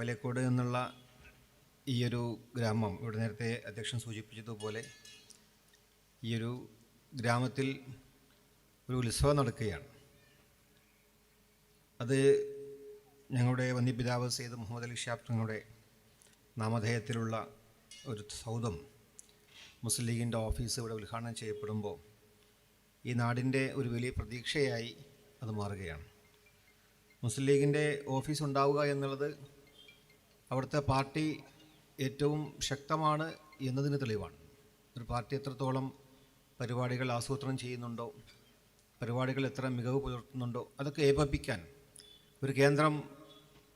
വലയക്കോട് എന്നുള്ള ഈയൊരു ഗ്രാമം ഇവിടെ നേരത്തെ അധ്യക്ഷൻ സൂചിപ്പിച്ചതുപോലെ ഈയൊരു ഗ്രാമത്തിൽ ഒരു ഉത്സവം നടക്കുകയാണ്. അത് ഞങ്ങളുടെ വന്യപിതാവ് സെയ്ദ് മുഹമ്മദ് അലി ഷാബ് തങ്ങളുടെ നാമധേയത്തിലുള്ള ഒരു സൗധം മുസ്ലിം ലീഗിന്റെ ഓഫീസ് ഇവിടെ ഉദ്ഘാടനം ചെയ്യപ്പെടുമ്പോൾ ഈ നാടിന്റെ ഒരു വലിയ പ്രതീക്ഷയായി അത് മാറുകയാണ്. മുസ്ലിം ലീഗിന്റെ ഓഫീസ് ഉണ്ടാവുക എന്നുള്ളത് അവിടുത്തെ പാർട്ടി ഏറ്റവും ശക്തമാണ് എന്നതിന് തെളിവാണ്. ഒരു പാർട്ടി എത്രത്തോളം പരിപാടികൾ ആസൂത്രണം ചെയ്യുന്നുണ്ടോ പരിപാടികൾ എത്ര മികവ് പുലർത്തുന്നുണ്ടോ അതൊക്കെ ഏകോപിപ്പിക്കാൻ ഒരു കേന്ദ്രം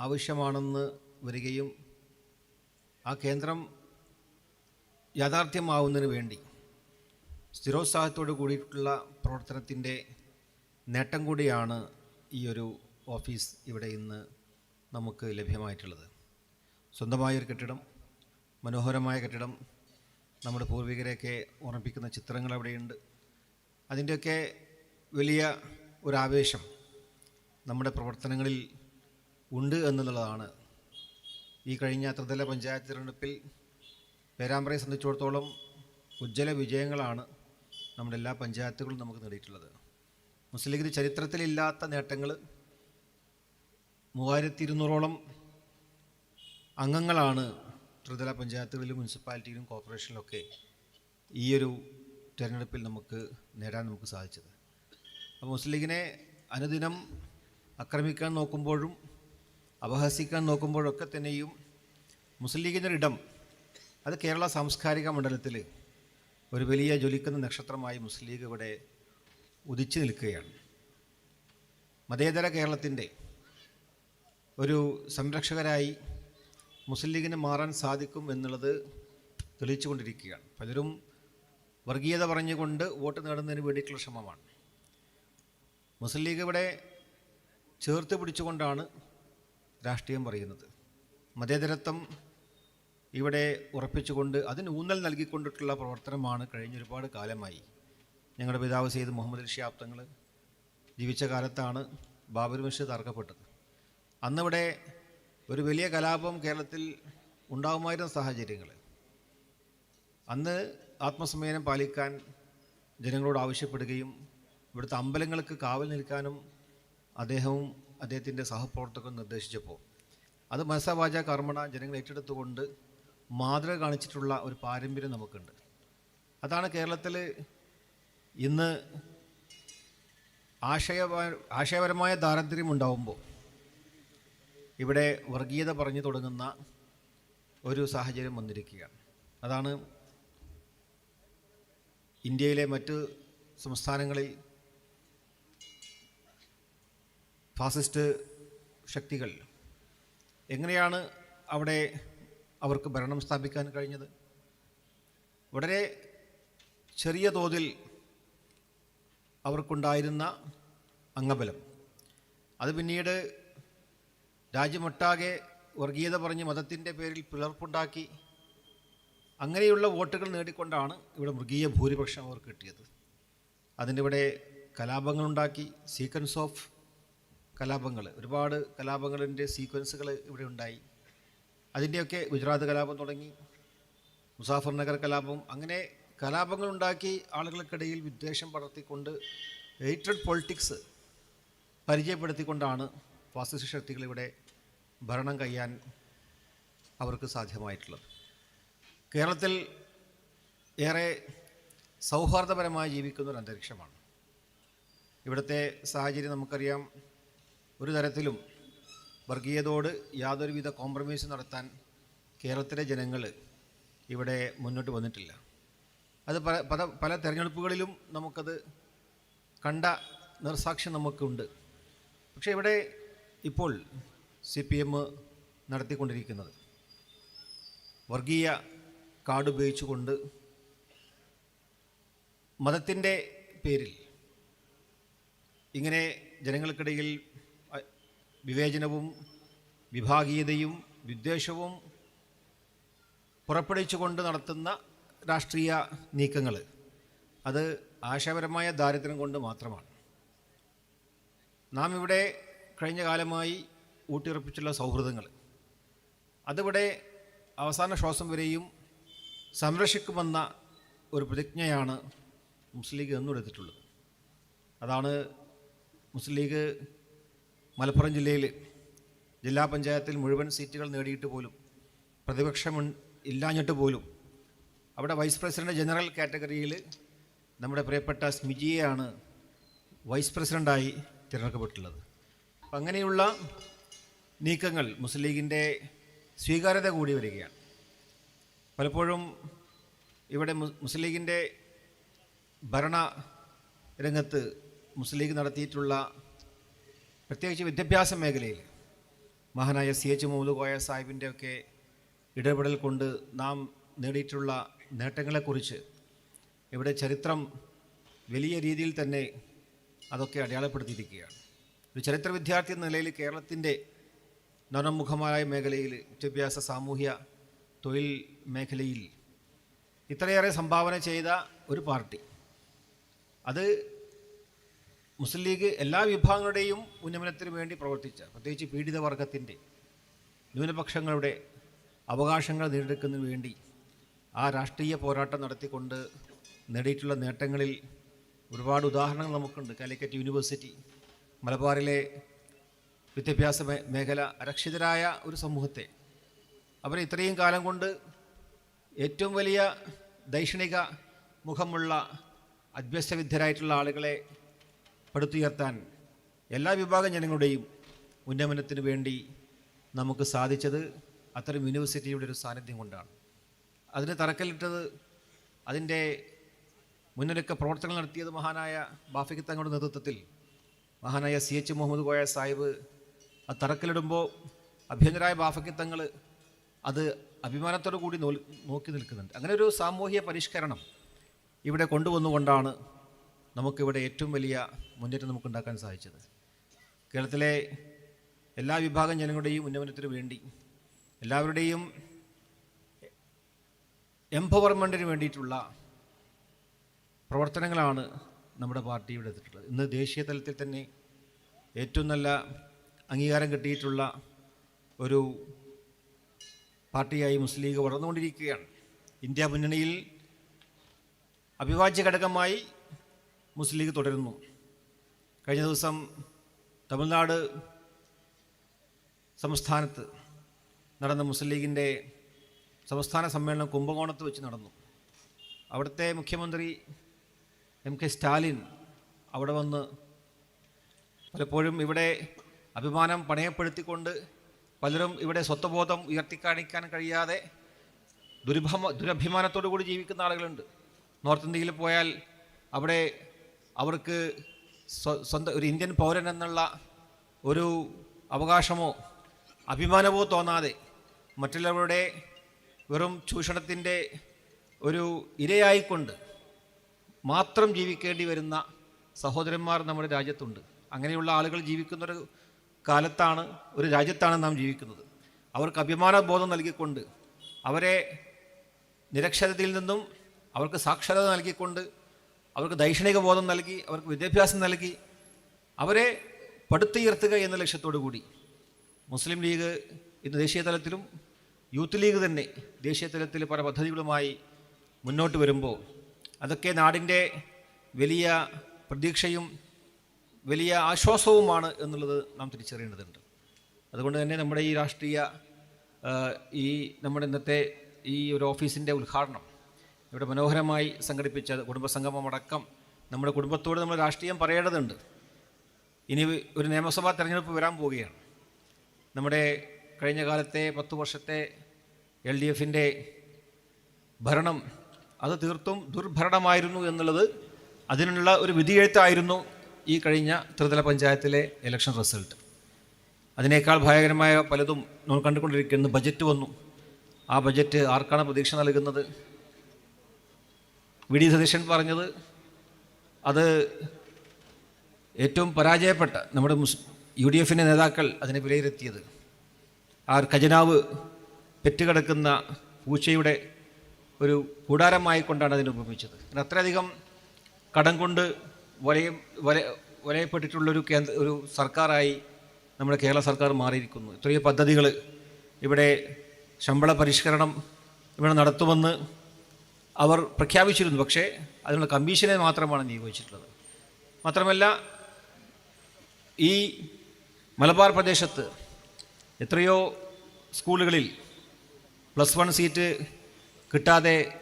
ആവശ്യമാണെന്ന് വരികയും ആ കേന്ദ്രം യാഥാർത്ഥ്യമാവുന്നതിന് വേണ്ടി സ്ഥിരോത്സാഹത്തോട് കൂടിയിട്ടുള്ള പ്രവർത്തനത്തിന്റെ നേട്ടം കൂടിയാണ് ഈ ഒരു ഓഫീസ് ഇവിടെ ഇന്ന് നമുക്ക് ലഭ്യമായിട്ടുള്ളത്. സ്വന്തമായൊരു കെട്ടിടം മനോഹരമായ കെട്ടിടം നമ്മുടെ പൂർവികരെയൊക്കെ ഓർമ്മിപ്പിക്കുന്ന ചിത്രങ്ങൾ അവിടെയുണ്ട്. അതിന്റെയൊക്കെ വലിയ ഒരാവേശം നമ്മുടെ പ്രവർത്തനങ്ങളിൽ ഉണ്ട് എന്നുള്ളതാണ്. ഈ കഴിഞ്ഞ ത്രിതല പഞ്ചായത്ത് തിരഞ്ഞെടുപ്പിൽ പേരാമ്പ്രയെ സംബന്ധിച്ചിടത്തോളം ഉജ്ജ്വല വിജയങ്ങളാണ് നമ്മുടെ എല്ലാ പഞ്ചായത്തുകളും നമുക്ക് നേടിയിട്ടുള്ളത്. മുസ്ലിം ലീഗിന്റെ ചരിത്രത്തിലില്ലാത്ത നേട്ടങ്ങൾ മൂവായിരത്തി ഇരുന്നൂറോളം അംഗങ്ങളാണ് ത്രിതല പഞ്ചായത്തുകളിലും മുനിസിപ്പാലിറ്റിയിലും കോർപ്പറേഷനിലൊക്കെ ഈ ഒരു തിരഞ്ഞെടുപ്പിൽ നമുക്ക് നേടാൻ നമുക്ക് സാധിച്ചത്. അപ്പോൾ മുസ്ലിം ലീഗിനെ അനുദിനം ആക്രമിക്കാൻ നോക്കുമ്പോഴും അപഹസിക്കാൻ നോക്കുമ്പോഴൊക്കെ തന്നെയും മുസ്ലിം ലീഗിന്റെ ഇടം അത് കേരള സാംസ്കാരിക മണ്ഡലത്തിൽ ഒരു വലിയ ജ്വലിക്കുന്ന നക്ഷത്രമായി മുസ്ലിം ലീഗ് ഇവിടെ ഉദിച്ചു നിൽക്കുകയാണ്. മതേതര കേരളത്തിന്റെ ഒരു സംരക്ഷകരായി മുസ്ലിം ലീഗിന് മാറാൻ സാധിക്കും എന്നുള്ളത് തെളിയിച്ചുകൊണ്ടിരിക്കുകയാണ്. പലരും വർഗീയത പറഞ്ഞുകൊണ്ട് വോട്ട് നേടുന്നതിന് വേണ്ടിയിട്ടുള്ള ശ്രമമാണ്. മുസ്ലിം ലീഗ് ഇവിടെ ചേർത്ത് പിടിച്ചുകൊണ്ടാണ് രാഷ്ട്രീയം പറയുന്നത്. മതേതരത്വം ഇവിടെ ഉറപ്പിച്ചുകൊണ്ട് അതിന് ഊന്നൽ നൽകിക്കൊണ്ടിട്ടുള്ള പ്രവർത്തനമാണ് കഴിഞ്ഞ ഒരുപാട് കാലമായി. ഞങ്ങളുടെ പിതാവ് സെയ്ദ് മുഹമ്മദ് ഷിഹാബ് തങ്ങൾ ജീവിച്ച കാലത്താണ് ബാബർ മസ്ജിദ് തർക്കപ്പെട്ടത് അന്നിവിടെ ഒരു വലിയ കലാപം കേരളത്തിൽ ഉണ്ടാകുമായിരുന്ന സാഹചര്യങ്ങൾ. അന്ന് ആത്മസംയമനം പാലിക്കാൻ ജനങ്ങളോട് ആവശ്യപ്പെടുകയും ഇവിടുത്തെ അമ്പലങ്ങൾക്ക് കാവൽ നിൽക്കാനും അദ്ദേഹവും അദ്ദേഹത്തിന്റെ സഹപ്രവർത്തകരും നിർദ്ദേശിച്ചപ്പോൾ. അത് മനസ്സാവാച കർമ്മണ ജനങ്ങൾ ഏറ്റെടുത്തുകൊണ്ട് മാതൃക കാണിച്ചിട്ടുള്ള ഒരു പാരമ്പര്യം നമുക്കുണ്ട്. അതാണ് കേരളത്തിൽ ഇന്ന് ആശയ ആശയപരമായ ദാരിദ്ര്യം ഉണ്ടാവുമ്പോൾ ഇവിടെ വർഗീയത പറഞ്ഞു തുടങ്ങുന്ന ഒരു സാഹചര്യം വന്നിരിക്കുകയാണ്. അതാണ് ഇന്ത്യയിലെ മറ്റ് സംസ്ഥാനങ്ങളിൽ ഫാസിസ്റ്റ് ശക്തികൾ എങ്ങനെയാണ് അവിടെ അവർക്ക് ഭരണം സ്ഥാപിക്കാൻ കഴിഞ്ഞത്? വളരെ ചെറിയ തോതിൽ അവർക്കുണ്ടായിരുന്ന അംഗബലം. അത് പിന്നീട് രാജ്യമൊട്ടാകെ വർഗീയത പറഞ്ഞ് മതത്തിന്റെ പേരിൽ പിളർപ്പുണ്ടാക്കി അങ്ങനെയുള്ള വോട്ടുകൾ നേടിക്കൊണ്ടാണ് ഇവിടെ മൃഗീയ ഭൂരിപക്ഷം അവർ കിട്ടിയത്. അതിന്റെ ഇവിടെ കലാപങ്ങളുണ്ടാക്കി സീക്വൻസ് ഓഫ് കലാപങ്ങൾ ഒരുപാട് കലാപങ്ങളിന്റെ സീക്വൻസുകൾ ഇവിടെ ഉണ്ടായി. അതിന്റെയൊക്കെ ഗുജറാത്ത് കലാപം തുടങ്ങി മുസാഫർ നഗർ കലാപം അങ്ങനെ കലാപങ്ങളുണ്ടാക്കി ആളുകൾക്കിടയിൽ വിദ്വേഷം പടർത്തിക്കൊണ്ട് എയ്റ്റഡ് പൊളിറ്റിക്സ് പരിചയപ്പെടുത്തിക്കൊണ്ടാണ് ഫാസിസ്റ്റ് ശക്തികളിവിടെ ഭരണം കഴിയാൻ അവർക്ക് സാധ്യമായിട്ടുള്ളത്. കേരളത്തിൽ ഏറെ സൗഹാർദ്ദപരമായി ജീവിക്കുന്ന ഒരു അന്തരീക്ഷമാണ്. ഇവിടുത്തെ സാഹചര്യം നമുക്കറിയാം ഒരു തരത്തിലും വർഗീയതയോട് യാതൊരുവിധ കോംപ്രമൈസ് നടത്താൻ കേരളത്തിലെ ജനങ്ങൾ ഇവിടെ മുന്നോട്ട് വന്നിട്ടില്ല. അത് പല പല പല തെരഞ്ഞെടുപ്പുകളിലും നമുക്കത് കണ്ട നിർസാക്ഷ്യം നമുക്കുണ്ട്. പക്ഷേ ഇവിടെ ഇപ്പോൾ സി പി എം നടത്തിക്കൊണ്ടിരിക്കുന്നത്. വർഗീയ കാർഡ് ഉപയോഗിച്ചുകൊണ്ട് മതത്തിന്റെ പേരിൽ ഇങ്ങനെ ജനങ്ങൾക്കിടയിൽ വിവേചനവും വിഭാഗീയതയും വിദ്വേഷവും പുറപ്പെടുവിച്ചുകൊണ്ട് നടത്തുന്ന രാഷ്ട്രീയ നീക്കങ്ങൾ അത് ആശയപരമായ ദാരിദ്ര്യം കൊണ്ട് മാത്രമാണ്. നാം ഇവിടെ കഴിഞ്ഞ കാലമായി ഊട്ടിയുറപ്പിച്ചുള്ള സൗഹൃദങ്ങൾ. അതിവിടെ അവസാന ശ്വാസം വരെയും സംരക്ഷിക്കുമെന്ന ഒരു പ്രതിജ്ഞയാണ് മുസ്ലിം ലീഗ് എന്നെടുത്തിട്ടുള്ളത് അതാണ് മുസ്ലിം ലീഗ് മലപ്പുറം ജില്ലയിൽ ജില്ലാ പഞ്ചായത്തിൽ മുഴുവൻ സീറ്റുകൾ നേടിയിട്ട് പോലും പ്രതിപക്ഷം ഇല്ലാഞ്ഞിട്ട് പോലും അവിടെ വൈസ് പ്രസിഡന്റ് ജനറൽ കാറ്റഗറിയിൽ നമ്മുടെ പ്രിയപ്പെട്ട സ്മിജിയെയാണ് വൈസ് പ്രസിഡന്റായി തിരഞ്ഞെടുക്കപ്പെട്ടുള്ളത് അങ്ങനെയുള്ള നീക്കങ്ങൾ മുസ്ലിം ലീഗിന്റെ സ്വീകാര്യത കൂടി വരികയാണ്. പലപ്പോഴും ഇവിടെ മുസ്ലിം ലീഗിന്റെ ഭരണ രംഗത്ത് മുസ്ലിം ലീഗ് നടത്തിയിട്ടുള്ള പ്രത്യേകിച്ച് വിദ്യാഭ്യാസ മേഖലയിൽ മഹാനായ സി എച്ച് മുഹമ്മദ് കോയ സാഹിബിന്റെ ഒക്കെ ഇടപെടൽ കൊണ്ട് നാം നേടിയിട്ടുള്ള നേട്ടങ്ങളെക്കുറിച്ച് ഇവിടെ ചരിത്രം വലിയ രീതിയിൽ തന്നെ അതൊക്കെ അടയാളപ്പെടുത്തിയിരിക്കുകയാണ്. ഒരു ചരിത്ര വിദ്യാർത്ഥി എന്ന നിലയിൽ കേരളത്തിന്റെ നവമുഖമായ മേഖലയിൽ വിദ്യാഭ്യാസ സാമൂഹ്യ തൊഴിൽ മേഖലയിൽ ഇത്രയേറെ സംഭാവന ചെയ്ത ഒരു പാർട്ടി. അത് മുസ്ലിം ലീഗ് എല്ലാ വിഭാഗങ്ങളുടെയും ഉന്നമനത്തിന് വേണ്ടി പ്രവർത്തിച്ച പ്രത്യേകിച്ച് പീഡിത വർഗത്തിന്റെ ന്യൂനപക്ഷങ്ങളുടെ അവകാശങ്ങൾ നേടിയെടുക്കുന്നതിന് വേണ്ടി ആ രാഷ്ട്രീയ പോരാട്ടം നടത്തിക്കൊണ്ട് നേടിയിട്ടുള്ള നേട്ടങ്ങളിൽ ഒരുപാട് ഉദാഹരണങ്ങൾ നമുക്കുണ്ട്. കാലിക്കറ്റ് യൂണിവേഴ്സിറ്റി മലബാറിലെ വിദ്യാഭ്യാസ മേഖല അരക്ഷിതരായ ഒരു സമൂഹത്തെ അവർ ഇത്രയും കാലം കൊണ്ട് ഏറ്റവും വലിയ ദൈക്ഷണിക മുഖമുള്ള അഭ്യസ്തവിദ്യരായിട്ടുള്ള ആളുകളെ പടുത്തുയർത്താൻ എല്ലാ വിഭാഗം ജനങ്ങളുടെയും ഉന്നമനത്തിന് വേണ്ടി നമുക്ക് സാധിച്ചത് അത്തരം യൂണിവേഴ്സിറ്റിയുടെ ഒരു സാന്നിധ്യം കൊണ്ടാണ്. അതിന് തറക്കല്ലിട്ടത് അതിന്റെ മുന്നൊരുക്ക പ്രവർത്തനങ്ങൾ നടത്തിയത് മഹാനായ ബാഫിക്ക് തങ്ങളുടെ നേതൃത്വത്തിൽ മഹാനായ സി എച്ച് മുഹമ്മദ് കോയ സാഹിബ് ആ തറക്കലിടുമ്പോൾ അഭ്യന്തരായ ബാഫക്കിത്തങ്ങൾ തങ്ങൾ അത് അഭിമാനത്തോടു കൂടി നോക്കി നിൽക്കുന്നുണ്ട്. അങ്ങനെ ഒരു സാമൂഹിക പരിഷ്കരണം ഇവിടെ കൊണ്ടുവന്നുകൊണ്ടാണ് നമുക്കിവിടെ ഏറ്റവും വലിയ മുന്നേറ്റം നമുക്കുണ്ടാക്കാൻ സാധിച്ചത്. കേരളത്തിലെ എല്ലാ വിഭാഗം ജനങ്ങളുടെയും ഉന്നമനത്തിന് വേണ്ടി എല്ലാവരുടെയും എംപവർമെന്റിന് വേണ്ടിയിട്ടുള്ള പ്രവർത്തനങ്ങളാണ് നമ്മുടെ പാർട്ടി ഇവിടെ എത്തിയിട്ടുള്ളത് ഇന്ന് ദേശീയ തലത്തിൽ തന്നെ ഏറ്റവും നല്ല അംഗീകാരം കിട്ടിയിട്ടുള്ള ഒരു പാർട്ടിയായി മുസ്ലിം ലീഗ് വളർന്നുകൊണ്ടിരിക്കുകയാണ്. ഇന്ത്യ മുന്നണിയിൽ അവിഭാജ്യ ഘടകമായി മുസ്ലിം ലീഗ് തുടരുന്നു. കഴിഞ്ഞ ദിവസം തമിഴ്നാട് സംസ്ഥാനത്ത് നടന്ന മുസ്ലിം ലീഗിന്റെ സംസ്ഥാന സമ്മേളനം കുംഭകോണത്ത് വെച്ച് നടന്നു. അവിടുത്തെ മുഖ്യമന്ത്രി എം കെ സ്റ്റാലിൻ അവിടെ വന്ന് പലപ്പോഴും ഇവിടെ അഭിമാനം പണയപ്പെടുത്തിക്കൊണ്ട് പലരും ഇവിടെ സ്വത്വബോധം ഉയർത്തിക്കാണിക്കാൻ കഴിയാതെ ദുരഭിമ ദുരഭിമാനത്തോടു കൂടി ജീവിക്കുന്ന ആളുകളുണ്ട്. നോർത്ത് ഇന്ത്യയിൽ പോയാൽ അവിടെ അവർക്ക് സ്വ- സ്വന്തം ഒരു ഇന്ത്യൻ പൗരൻ എന്നുള്ള ഒരു അവകാശമോ അഭിമാനമോ തോന്നാതെ മറ്റുള്ളവരുടെ വെറും ചൂഷണത്തിന്റെ ഒരു ഇരയായിക്കൊണ്ട് മാത്രം ജീവിക്കേണ്ടി വരുന്ന സഹോദരന്മാർ നമ്മുടെ രാജ്യത്തുണ്ട്. അങ്ങനെയുള്ള ആളുകൾ ജീവിക്കുന്നൊരു കാലത്താണ് ഒരു രാജ്യത്താണ് നാം ജീവിക്കുന്നത്. അവർക്ക് അഭിമാനബോധം നൽകിക്കൊണ്ട് അവരെ നിരക്ഷരതയിൽ നിന്നും അവർക്ക് സാക്ഷരത നൽകിക്കൊണ്ട് അവർക്ക് ദൈക്ഷണിക ബോധം നൽകി അവർക്ക് വിദ്യാഭ്യാസം നൽകി അവരെ പടുത്തുയർത്തുക എന്ന ലക്ഷ്യത്തോടു കൂടി മുസ്ലിം ലീഗ് ഇന്ന് ദേശീയ തലത്തിലും യൂത്ത് ലീഗ് തന്നെ ദേശീയ തലത്തിൽ പല പദ്ധതികളുമായി മുന്നോട്ട് വരുമ്പോൾ അതൊക്കെ നാടിന്റെ വലിയ പ്രതീക്ഷയും വലിയ ആശ്വാസവുമാണ് എന്നുള്ളത് നാം തിരിച്ചറിയേണ്ടതുണ്ട്. അതുകൊണ്ട് തന്നെ നമ്മുടെ ഈ രാഷ്ട്രീയ ഈ നമ്മുടെ ഇന്നത്തെ ഈ ഒരു ഓഫീസിന്റെ ഉദ്ഘാടനം ഇവിടെ മനോഹരമായി സംഘടിപ്പിച്ച കുടുംബസംഗമടക്കം നമ്മുടെ കുടുംബത്തോട് നമ്മൾ രാഷ്ട്രീയം പറയേണ്ടതുണ്ട്. ഇനി ഒരു നിയമസഭാ തെരഞ്ഞെടുപ്പ് വരാൻ പോവുകയാണ്. നമ്മുടെ കഴിഞ്ഞ കാലത്തെ പത്ത് വർഷത്തെ എൽ ഡി എഫിന്റെ ഭരണം അത് തീർത്തും ദുർഭരണമായിരുന്നു എന്നുള്ളത് അതിനുള്ള ഒരു വിധിയെഴുത്തായിരുന്നു ഈ കഴിഞ്ഞ ത്രിതല പഞ്ചായത്തിലെ ഇലക്ഷൻ റിസൾട്ട് അതിനേക്കാൾ ഭയകരമായ പലതും നമ്മൾ കണ്ടുകൊണ്ടിരിക്കുന്നു. ബജറ്റ് വന്നു. ആ ബജറ്റ് ആർക്കാണ് പ്രതീക്ഷ നൽകുന്നത്? വി ഡി സതീശൻ പറഞ്ഞത് അത് ഏറ്റവും പരാജയപ്പെട്ട നമ്മുടെ മുസ് യു ഡി എഫിന്റെ നേതാക്കൾ അതിനെ വിലയിരുത്തിയത്. ആ ഖജനാവ് പെറ്റുകിടക്കുന്ന പൂച്ചയുടെ ഒരു കൂടാരമായി കൊണ്ടാണ് അതിനെ ഉപമിച്ചത്. അത്രയധികം കടം കൊണ്ട് വലയം വല വലയപ്പെട്ടിട്ടുള്ളൊരു കേന്ദ്ര ഒരു സർക്കാരായി നമ്മുടെ കേരള സർക്കാർ മാറിയിരിക്കുന്നു. ഇത്രയും പദ്ധതികൾ ഇവിടെ ശമ്പള പരിഷ്കരണം ഇവിടെ നടത്തുമെന്ന് അവർ പ്രഖ്യാപിച്ചിരുന്നു. പക്ഷേ അതിനുള്ള കമ്മീഷനെ മാത്രമാണ് നിയോഗിച്ചിട്ടുള്ളത്. മാത്രമല്ല ഈ മലബാർ പ്രദേശത്ത് എത്രയോ സ്കൂളുകളിൽ പ്ലസ് വൺ സീറ്റ് കിട്ടാതെ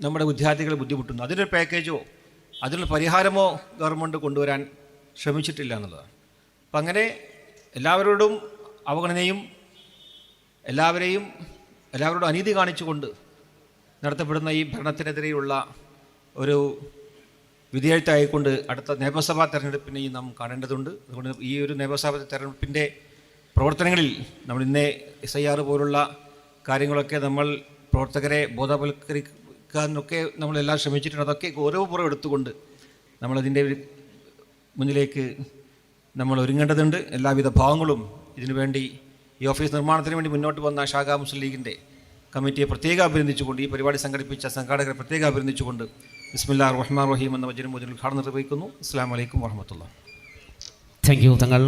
നമ്മുടെ വിദ്യാർത്ഥികൾ ബുദ്ധിമുട്ടുന്നു. അതിനൊരു പാക്കേജോ അതിനുള്ള പരിഹാരമോ ഗവൺമെന്റ് കൊണ്ടുവരാൻ ശ്രമിച്ചിട്ടില്ല എന്നുള്ളതാണ്. അപ്പം അങ്ങനെ എല്ലാവരോടും അവഗണനയും എല്ലാവരെയും എല്ലാവരോടും അനീതി കാണിച്ചുകൊണ്ട് നടത്തപ്പെടുന്ന ഈ ഭരണത്തിനെതിരെയുള്ള ഒരു വിധിയെഴുത്തായിക്കൊണ്ട് അടുത്ത നിയമസഭാ തെരഞ്ഞെടുപ്പിനെയും നാം കാണേണ്ടതുണ്ട്. അതുകൊണ്ട് ഈ ഒരു നിയമസഭാ തെരഞ്ഞെടുപ്പിന്റെ പ്രവർത്തനങ്ങളിൽ നമ്മൾ ഇന്നേ എസ് ഐ ആർ പോലുള്ള കാര്യങ്ങളൊക്കെ നമ്മൾ പ്രവർത്തകരെ ബോധവൽക്കരിക്കാനൊക്കെ നമ്മളെല്ലാം ശ്രമിച്ചിട്ടുണ്ട്. അതൊക്കെ ഗൗരവപൂർവം എടുത്തുകൊണ്ട് നമ്മളതിന്റെ മുന്നിലേക്ക് നമ്മൾ ഒരുങ്ങേണ്ടതുണ്ട്. എല്ലാവിധ ഭാവങ്ങളും ഇതിനുവേണ്ടി ഈ ഓഫീസ് നിർമ്മാണത്തിന് വേണ്ടി മുന്നോട്ട് വന്ന ഷാഖ മുസ്ലിം ലീഗിന്റെ കമ്മിറ്റിയെ പ്രത്യേകം അഭിനന്ദിച്ചുകൊണ്ട് ഈ പരിപാടി സംഘടിപ്പിച്ച സംഘാടകരെ പ്രത്യേകം അഭിനന്ദിച്ചുകൊണ്ട് ബിസ്മില്ലാ റഹ്മാൻ റഹീം എന്ന വചനം മുതൽ ഉദ്ഘാടനം നിർവഹിക്കുന്നു. അസ്സാം വലൈക്കും വാഹമത്തുള്ള താങ്ക് യു തങ്ങൾ.